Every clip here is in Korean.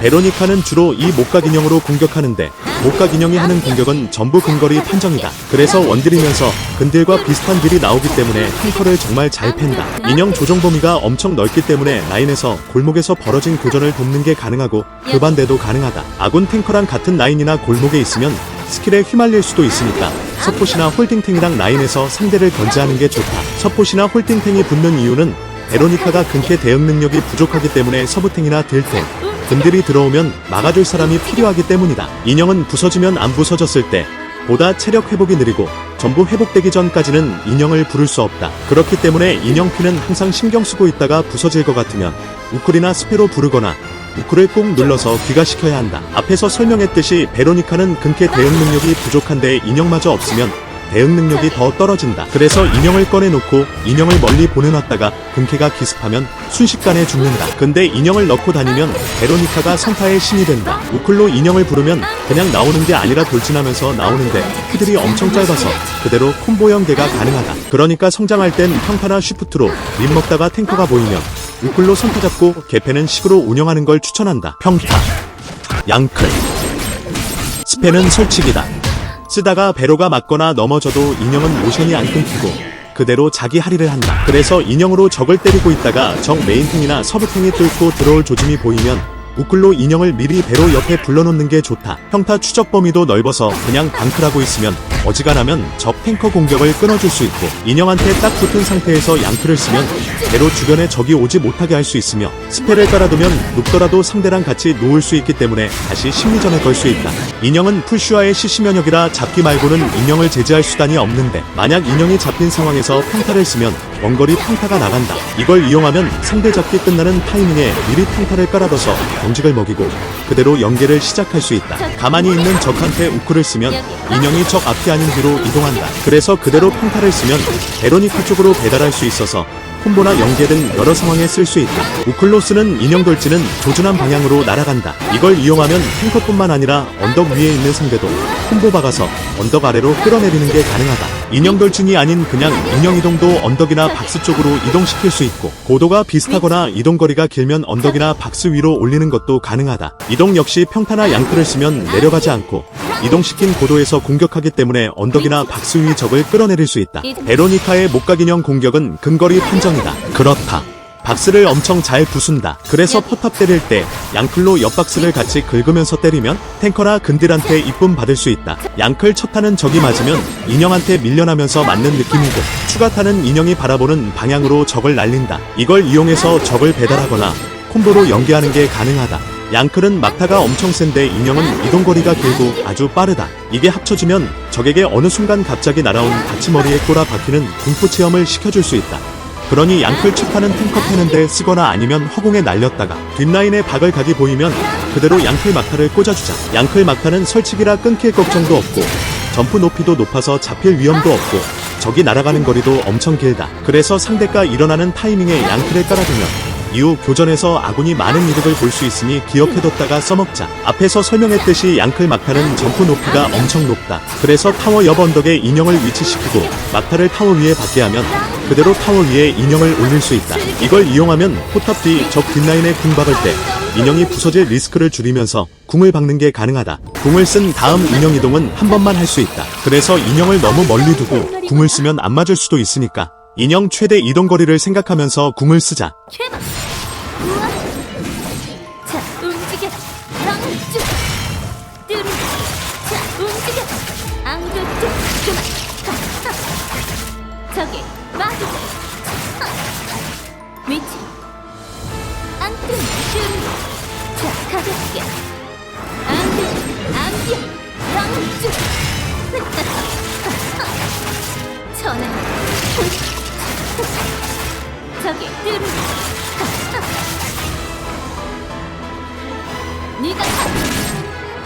베로니카는 주로 이 목각 인형으로 공격하는데 목각 인형이 하는 공격은 전부 근거리 판정이다. 그래서 원딜이면서 근딜과 비슷한 딜이 나오기 때문에 탱커를 정말 잘 팬다. 인형 조정 범위가 엄청 넓기 때문에 라인에서 골목에서 벌어진 교전을 돕는 게 가능하고 그 반대도 가능하다. 아군 탱커랑 같은 라인이나 골목에 있으면 스킬에 휘말릴 수도 있으니까 서폿이나 홀딩탱이랑 라인에서 상대를 견제하는 게 좋다. 서폿이나 홀딩탱이 붙는 이유는 베로니카가 근캐 대응 능력이 부족하기 때문에 서브탱이나 딜탱, 근딜이 들어오면 막아줄 사람이 필요하기 때문이다. 인형은 부서지면 안 부서졌을 때 보다 체력 회복이 느리고 전부 회복되기 전까지는 인형을 부를 수 없다. 그렇기 때문에 인형 피는 항상 신경 쓰고 있다가 부서질 것 같으면 우클이나 스페로 부르거나 우클을 꼭 눌러서 귀가시켜야 한다. 앞에서 설명했듯이 베로니카는 근캐 대응 능력이 부족한데 인형마저 없으면 대응 능력이 더 떨어진다. 그래서 인형을 꺼내놓고 인형을 멀리 보내놨다가 근캐가 기습하면 순식간에 죽는다. 근데 인형을 넣고 다니면 베로니카가 선타의 신이 된다. 우클로 인형을 부르면 그냥 나오는 게 아니라 돌진하면서 나오는데 키들이 엄청 짧아서 그대로 콤보 연계가 가능하다. 그러니까 성장할 땐 평타나 쉬프트로 립 먹다가 탱커가 보이면 우클로 선타 잡고 개패는 식으로 운영하는 걸 추천한다. 평타, 양클, 스페는 설치기다. 쓰다가 배로가 맞거나 넘어져도 인형은 모션이 안 끊기고 그대로 자기 할의를 한다. 그래서 인형으로 적을 때리고 있다가 적 메인탱이나 서브탱이 뚫고 들어올 조짐이 보이면 우클로 인형을 미리 배로 옆에 불러놓는 게 좋다. 평타 추적 범위도 넓어서 그냥 방클하고 있으면 어지간하면 적 탱커 공격을 끊어줄 수 있고 인형한테 딱 붙은 상태에서 양클을 쓰면 배로 주변에 적이 오지 못하게 할 수 있으며 스펠을 깔아두면 눕더라도 상대랑 같이 놓을 수 있기 때문에 다시 심리전에 걸 수 있다. 인형은 풀슈아의 시시 면역이라 잡기 말고는 인형을 제지할 수단이 없는데 만약 인형이 잡힌 상황에서 평타를 쓰면 원거리 평타가 나간다. 이걸 이용하면 상대 잡기 끝나는 타이밍에 미리 평타를 깔아둬서 경직을 먹이고 그대로 연계를 시작할 수 있다. 가만히 있는 적한테 우크를 쓰면 인형이 적 앞이 아닌 뒤로 이동한다. 그래서 그대로 평타를 쓰면 베로니카 쪽으로 배달할 수 있어서 콤보나 연계 등 여러 상황에 쓸 수 있다. 우클로스는 인형 돌진은 조준한 방향으로 날아간다. 이걸 이용하면 탱커뿐만 아니라 언덕 위에 있는 상대도 콤보 박아서 언덕 아래로 끌어내리는 게 가능하다. 인형 돌진이 아닌 그냥 인형 이동도 언덕이나 박스 쪽으로 이동시킬 수 있고 고도가 비슷하거나 이동 거리가 길면 언덕이나 박스 위로 올리는 것도 가능하다. 이동 역시 평타나 양크를 쓰면 내려가지 않고 이동시킨 고도에서 공격하기 때문에 언덕이나 박스 위 적을 끌어내릴 수 있다. 베로니카의 목각 인형 공격은 근거리 판정이다. 그렇다. 박스를 엄청 잘 부순다. 그래서 포탑 때릴 때 양클로 옆박스를 같이 긁으면서 때리면 탱커나 근딜한테 이쁨 받을 수 있다. 양클 첫 타는 적이 맞으면 인형한테 밀려나면서 맞는 느낌이고 추가 타는 인형이 바라보는 방향으로 적을 날린다. 이걸 이용해서 적을 배달하거나 콤보로 연계하는 게 가능하다. 양클은 막타가 엄청 센데 인형은 이동거리가 길고 아주 빠르다. 이게 합쳐지면 적에게 어느 순간 갑자기 날아온 받침머리에 꼬라 박히는 공포 체험을 시켜줄 수 있다. 그러니 양클 척하는 탱커 패는데 쓰거나 아니면 허공에 날렸다가 뒷라인에 박을 각이 보이면 그대로 양클 막타를 꽂아주자. 양클 막타는 설치기라 끊길 걱정도 없고 점프 높이도 높아서 잡힐 위험도 없고 적이 날아가는 거리도 엄청 길다. 그래서 상대가 일어나는 타이밍에 양클을 깔아두면 이후 교전에서 아군이 많은 이득을 볼 수 있으니 기억해뒀다가 써먹자. 앞에서 설명했듯이 양클 막타는 점프 높이가 엄청 높다. 그래서 타워 옆 언덕에 인형을 위치시키고 막타를 타워 위에 받게 하면 그대로 타워 위에 인형을 올릴 수 있다. 이걸 이용하면 포탑 뒤 적 뒷라인에 궁 박을 때 인형이 부서질 리스크를 줄이면서 궁을 박는 게 가능하다. 궁을 쓴 다음 인형 이동은 한 번만 할 수 있다. 그래서 인형을 너무 멀리 두고 궁을 쓰면 안 맞을 수도 있으니까 인형 최대 이동 거리를 생각하면서 궁을 쓰자. 우와 자 움직여. 랑쭈 뚜루 자 움직여. 앙도 뚝 그만. 하, 하. 저기 빠지자 하. 위치. 앙뚜 뚜루 자 가볍게. 앙뚜 앙뚜 랑쭈 전화. 저기 뚜루 네가 가.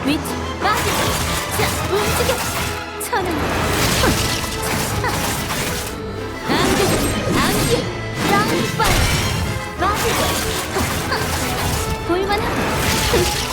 위치 빠지자 자 움직여. 천은 안돼 안돼 랑빨 빠지자 볼만하다